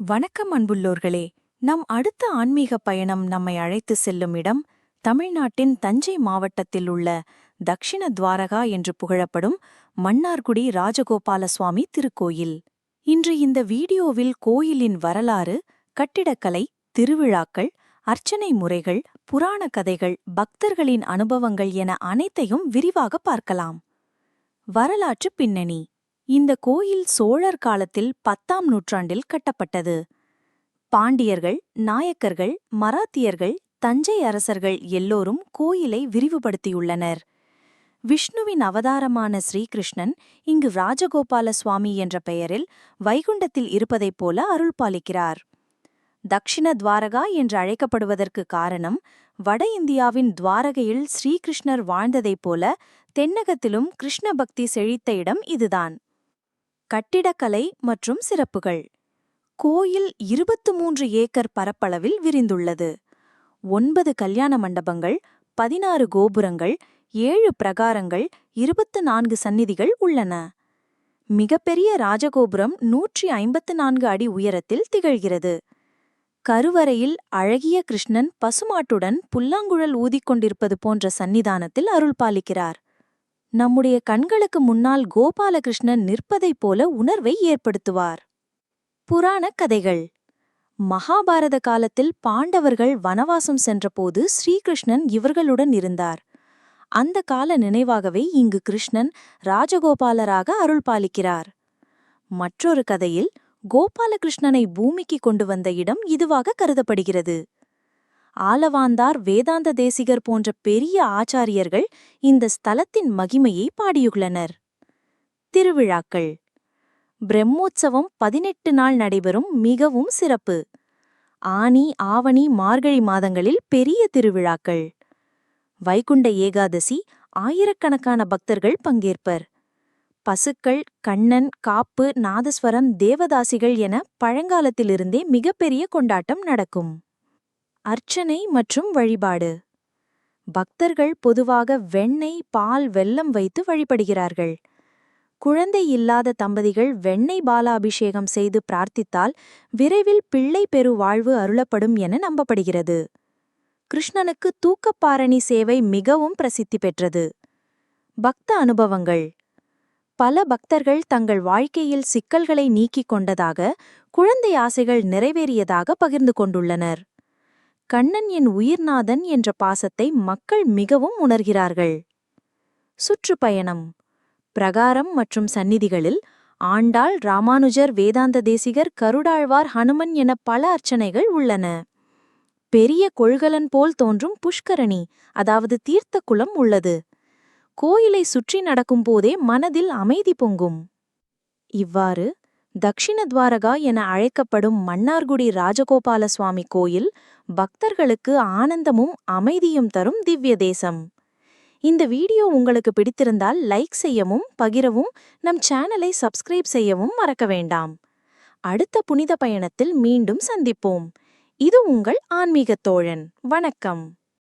வணக்கம் அன்புள்ளோர்களே. நம் அடுத்த ஆன்மீக பயணம் நம்மை அழைத்து செல்லும் இடம் தமிழ்நாட்டின் தஞ்சை மாவட்டத்தில் உள்ள தக்ஷிண துவாரகா என்று புகழப்படும் மன்னார்குடி ராஜகோபால சுவாமி திருக்கோயில். இன்று இந்த வீடியோவில் கோயிலின் வரலாறு கட்டிடக்கலை திருவிழாக்கள் அர்ச்சனை முறைகள் புராண கதைகள் பக்தர்களின் அனுபவங்கள் என அனைத்தையும் விரிவாக பார்க்கலாம். வரலாற்று பின்னணி. இந்த கோயில் சோழர் காலத்தில் பத்தாம் நூற்றாண்டில் கட்டப்பட்டது. பாண்டியர்கள் நாயக்கர்கள் மராத்தியர்கள் தஞ்சை அரசர்கள் எல்லோரும் கோயிலை விரிவுபடுத்தியுள்ளனர். விஷ்ணுவின் அவதாரமான ஸ்ரீகிருஷ்ணன் இங்கு ராஜகோபால சுவாமி என்ற பெயரில் வைகுண்டத்தில் இருப்பதைப் போல அருள்பாலிக்கிறார். தக்ஷிண துவாரகா என்று அழைக்கப்படுவதற்கு காரணம் வட இந்தியாவின் துவாரகையில் ஸ்ரீகிருஷ்ணர் வாழ்ந்ததைப் போல தென்னகத்திலும் கிருஷ்ண பக்தி செழித்த இடம் இதுதான். கட்டிடக்கலை மற்றும் சிறப்புகள். கோயில் இருபத்து மூன்று ஏக்கர் பரப்பளவில் விரிந்துள்ளது. ஒன்பது கல்யாண மண்டபங்கள் பதினாறு கோபுரங்கள் ஏழு பிரகாரங்கள் இருபத்து நான்கு சந்நிதிகள் உள்ளன. மிகப்பெரிய ராஜகோபுரம் நூற்றி ஐம்பத்து நான்கு அடி உயரத்தில் திகழ்கிறது. கருவறையில் அழகிய கிருஷ்ணன் பசுமாட்டுடன் புல்லாங்குழல் ஊதிக்கொண்டிருப்பது போன்ற சன்னிதானத்தில் அருள்பாலிக்கிறார். நம்முடைய கண்களுக்கு முன்னால் கோபாலகிருஷ்ணன் நிற்பதைப் போல உணர்வை ஏற்படுத்துவார். புராணக் கதைகள். மகாபாரத காலத்தில் பாண்டவர்கள் வனவாசம் சென்றபோது ஸ்ரீகிருஷ்ணன் இவர்களுடன் இருந்தார். அந்த கால நினைவாகவே இங்கு கிருஷ்ணன் ராஜகோபாலராக அருள்பாலிக்கிறார் மற்றொரு கதையில் கோபாலகிருஷ்ணனை பூமிக்கு கொண்டு வந்த இடம் இதுவாக கருதப்படுகிறது. ஆலவாந்தார் வேதாந்த தேசிகர் போன்ற பெரிய ஆச்சாரியர்கள் இந்த ஸ்தலத்தின் மகிமையை பாடியுள்ளனர். திருவிழாக்கள். பிரம்மோற்சவம் பதினெட்டு நாள் நடைபெறும் மிகவும் சிறப்பு. ஆனி ஆவணி மார்கழி மாதங்களில் பெரிய திருவிழாக்கள். வைகுண்ட ஏகாதசி ஆயிரக்கணக்கான பக்தர்கள் பங்கேற்பர். பசுக்கள் கண்ணன் காப்பு நாதஸ்வரம் தேவதாசிகள் என பழங்காலத்திலிருந்தே மிகப்பெரிய கொண்டாட்டம் நடக்கும். அர்ச்சனை மற்றும் வழிபாடு. பக்தர்கள் பொதுவாக வெண்ணெய் பால் வெல்லம் வைத்து வழிபடுகிறார்கள். குழந்தை இல்லாத தம்பதிகள் வெண்ணெய் பாலாபிஷேகம் செய்து பிரார்த்தித்தால் விரைவில் பிள்ளை பெரு வாழ்வு அருளப்படும் என நம்பப்படுகிறது. கிருஷ்ணனுக்கு தூக்கப்பாரணி சேவை மிகவும் பிரசித்தி பெற்றது. பக்த அனுபவங்கள். பல பக்தர்கள் தங்கள் வாழ்க்கையில் சிக்கல்களை நீக்கிக் கொண்டதாக குழந்தை ஆசைகள் நிறைவேறியதாக பகிர்ந்து கொண்டுள்ளனர். கண்ணன் என் உயிர்நாதன் என்ற பாசத்தை மக்கள் மிகவும் உணர்கிறார்கள். சுற்றுப்பயணம். பிரகாரம் மற்றும் சந்நிதிகளில் ஆண்டாள் ராமானுஜர் வேதாந்த தேசிகர் கருடாழ்வார் ஹனுமன் என பல அர்ச்சனைகள் உள்ளன. பெரிய கொள்கலன் போல் தோன்றும் புஷ்கரணி அதாவது தீர்த்த குளம் உள்ளது. கோயிலை சுற்றி நடக்கும் போதே மனதில் அமைதி பொங்கும். இவ்வாறு தக்ஷிண துவாரகா என அழைக்கப்படும் மன்னார்குடி ராஜகோபால சுவாமி கோயில் பக்தர்களுக்கு ஆனந்தமும் அமைதியும் தரும் திவ்ய தேசம். இந்த வீடியோ உங்களுக்கு பிடித்திருந்தால் லைக் செய்யவும் பகிரவும் நம் சேனலை சப்ஸ்கிரைப் செய்யவும் மறக்க வேண்டாம். அடுத்த புனித பயணத்தில் மீண்டும் சந்திப்போம். இது உங்கள் ஆன்மீகத் தோழன். வணக்கம்.